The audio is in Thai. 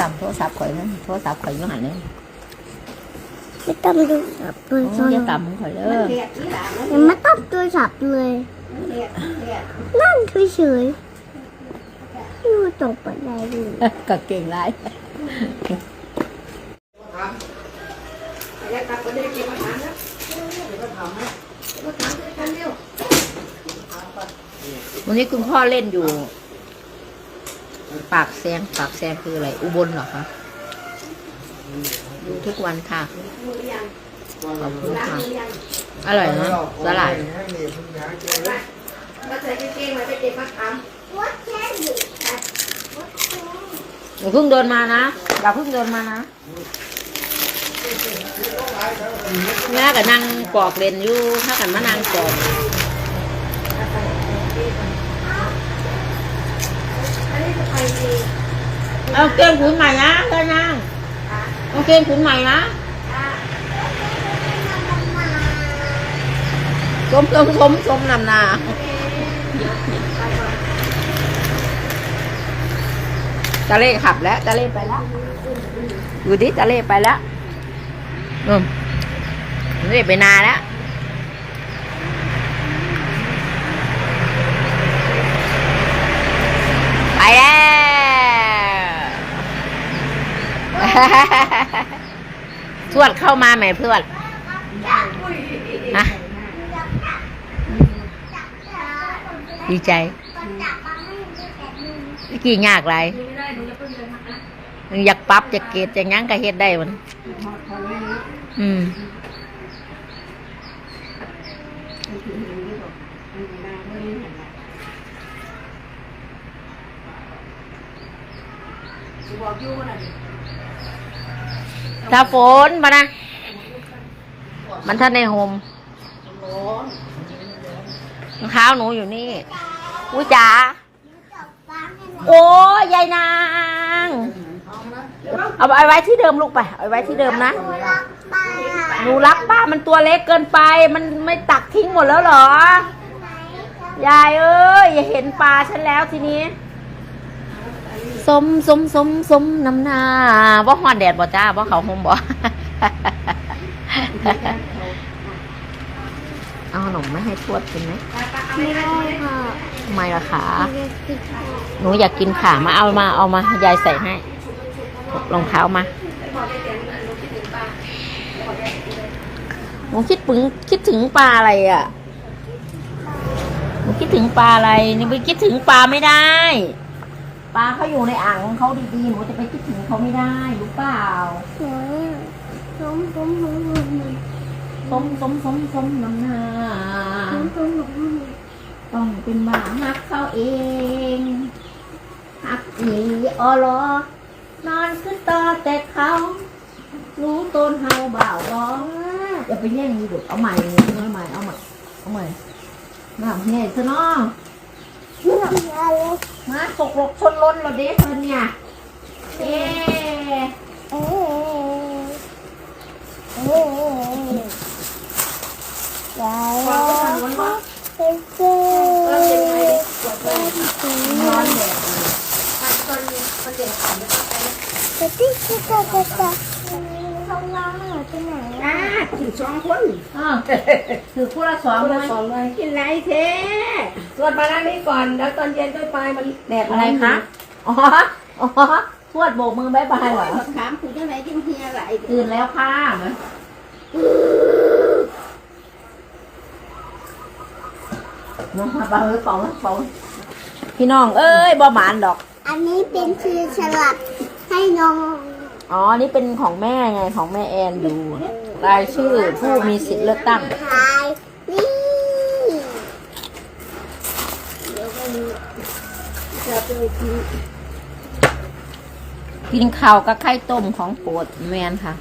ต่ำโทรศัพท์ข่อยนะโทรศัพท์ข่อยอยู่หันเลยไม่ต้องดูสับเลโอ้ยยอย่าต่ำของข่อยเด้อยังไม่ต้องดูสับเลย นั่นเฉยๆดูตกปันไดดูก็เก่งไรวันนี้คุณพ่อเล่นอยู่ ปากแซงปากแซงคืออะไร อุบลเหรอคะดูทุกวันค่ะขอบคุณค่ะอร่อยนะสลายอย่าเพิ่งเดินมานะอย่าเพิ่งเดินมานะแม่กับนางปอกเล่นอยู่ถ้ากันมานางปอก เอาเกงขุนใหม่นะเพื่อนนั่งเอาเกงขุนใหม่นะสมสมสมสมนำนาตะเล่ขับแล้วตะเล่ไปแล้วดูดิตะเล่ไปแล้วอืมตะเล่ไปนาแล้ว ไปแล้ว ทวดเข้ามาไหมเพื่อนะดีใจกี่ยากไรอยากปรับอยากเกตอยากยังก็เฮ็ดได้มันอืม ถ้าฝนมานะมันท่านในโฮมรองเท้าหนูอยู่นี่อุ้ยจ๋าโอ้ยยายนาง เอาไปไว้ที่เดิมลูกไป เอาไว้ที่เดิมนะหนูรักป้ามันตัวเล็กเกินไป มันไม่ตักทิ้งหมดแล้วหรอ ยายเอ้ยอย่าเห็นปลาฉันแล้วทีนี้ สมสมสมสมน้ำหน้าว่าหอนแดดบ่จ้าว่าเขาหมบ่เอาขนมไม่ให้ทวดกินไหมไม่ได้ค่ะทำไมล่ะคะไม่ได้ติดหนูอยากกินขามาเอามาเอามายายใส่ให้รองเท้ามาหนูคิดถึงคิดถึงปลาอะไรอะหนูคิดถึงปลาอะไรนี่ไปคิดถึงปลาไม่ได้ ปลาเขาอยู่ในอ่างของเขาดีๆหนูจะไปคิดถึงเขาไม่ได้รู้เปล่าหนูล้มล้มล้มล้มล้มสมสมสมสมน้ำหนาล้มล้มล้มต้องเป็นบ้าฮักเขาเองฮักอีออลอนอนขึ้นต่อแต่เขารู้ต้นเฮาบ่าวบออย่าไปแย่งมีดุเอาใหม่เอาใหม่เอาใหม่เอาใหม่มาทำเฮ้ซะเนาะอะไร มาตกหลกชนล้นเราเด้เพิ่นเนี่ยเอ๊เอ๊ะเอ๊ะยายร้องเป็นเจ้าร้อนแดดจะติ๊กติ๊กติ๊กติ๊กติ๊กเขา ล้างหนูที่ไหนอ่าถึงสองคนอ้าวถือคู่ละสองคนไหมละสองเลยกินไรเท่ตรวจมาแล้วนี้ก่อน แล้วตอนเย็นต้นปลายมันแดดอะไรคะ อ๋อ อ๋อทวดโบกมือบายบายเหรอถามคือจังไหนกินเฮียไหลตื่นแล้วค่ะเหมือนน้องมาเป่าเป่าเป่าพี่น้อง เอ้ยบ่หมานดอก อันนี้เป็นชื่อฉลับให้น้อง อ๋อ นี่เป็นของแม่ไงของแม่แอนดูรายชื่อผู้มีสิทธิ์เลือกตั้ง ทายนี่จะไปกินกินข้าวกับไข่ต้มของโปรดแมนค่ะ